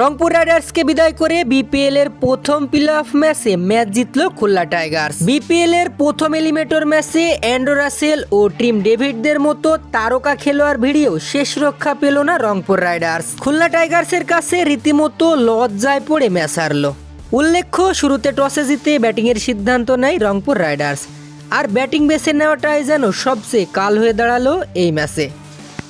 রংপুর রাইডার্সকে বিদায় করে বিপিএল এর প্রথম প্লে অফ ম্যাচে ম্যাচ জিতল খুলনা টাইগার্স। বিপিএল এর প্রথম এলিমেটর ম্যাচে অ্যান্ড্রো রাসেল ও টিম ডেভিডদের মতো তারকা খেলোয়াড় ভিড়িয়েও শেষ রক্ষা পেল না রংপুর রাইডার্স। খুলনা টাইগার্সের কাছে রীতিমতো লজ্জায় পড়ে ম্যাচ হারলো। উল্লেখ্য, শুরুতে টসে জিতে ব্যাটিংয়ের সিদ্ধান্ত নেয় রংপুর রাইডার্স। আর ব্যাটিং বেছে নেওয়াটাই যেন সবচেয়ে কাল হয়ে দাঁড়াল এই ম্যাচে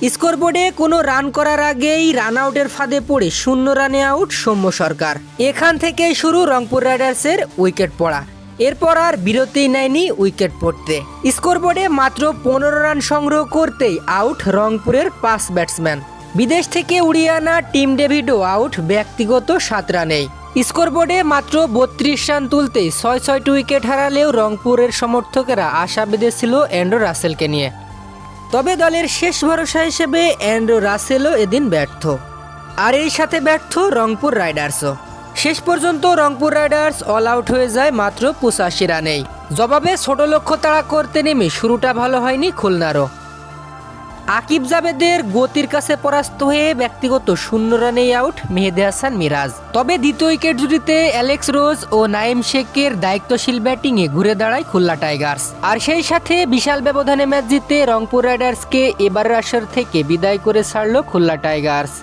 স্কোরবোর্ডে কোনো রান করার আগেই রান আউটের ফাঁদে পড়ে শূন্য রানে আউট সৌম্য সরকার। এখান থেকেই শুরু রংপুর রাইডার্সের উইকেট পড়া। এরপর আর বিরতি নেয়নি উইকেট পড়তে। স্কোরবোর্ডে মাত্র পনেরো রান সংগ্রহ করতেই আউট রংপুরের পাঁচ ব্যাটসম্যান। বিদেশ থেকে উড়িয়ে আনা টিম ডেভিডও আউট ব্যক্তিগত সাত রানেই। স্কোরবোর্ডে মাত্র বত্রিশ রান তুলতেই ছয় ছয়টি উইকেট হারালেও রংপুরের সমর্থকেরা আশা বেঁধেছিল অ্যান্ড্রো রাসেলকে নিয়ে। তবে দলের শেষ ভরসা হিসেবে অ্যান্ড্রো রাসেলও এদিন ব্যর্থ। আর এর সাথে ব্যর্থ রংপুর রাইডার্সও। শেষ পর্যন্ত রংপুর রাইডার্স অল আউট হয়ে যায় মাত্র পঁচাশি রানেই। জবাবে ছোট লক্ষ্য তাড়া করতে নেমে শুরুটা ভালো হয়নি খুলনারও। আকিব জাবেদের গতির কাছে পরাস্ত হয়ে ব্যক্তিগত শূন্য রানেই আউট মেহেদে হাসান মিরাজ। তবে দ্বিতীয় উইকেট জুটিতে অ্যালেক্স রোজ ও নাইম শেখের দায়িত্বশীল ব্যাটিংয়ে ঘুরে দাঁড়ায় খুলনা টাইগার্স। আর সেই সাথে বিশাল ব্যবধানে ম্যাচ জিতে রংপুর রাইডার্সকে এবারের আসর থেকে বিদায় করে ছাড়ল খুলনা টাইগার্স।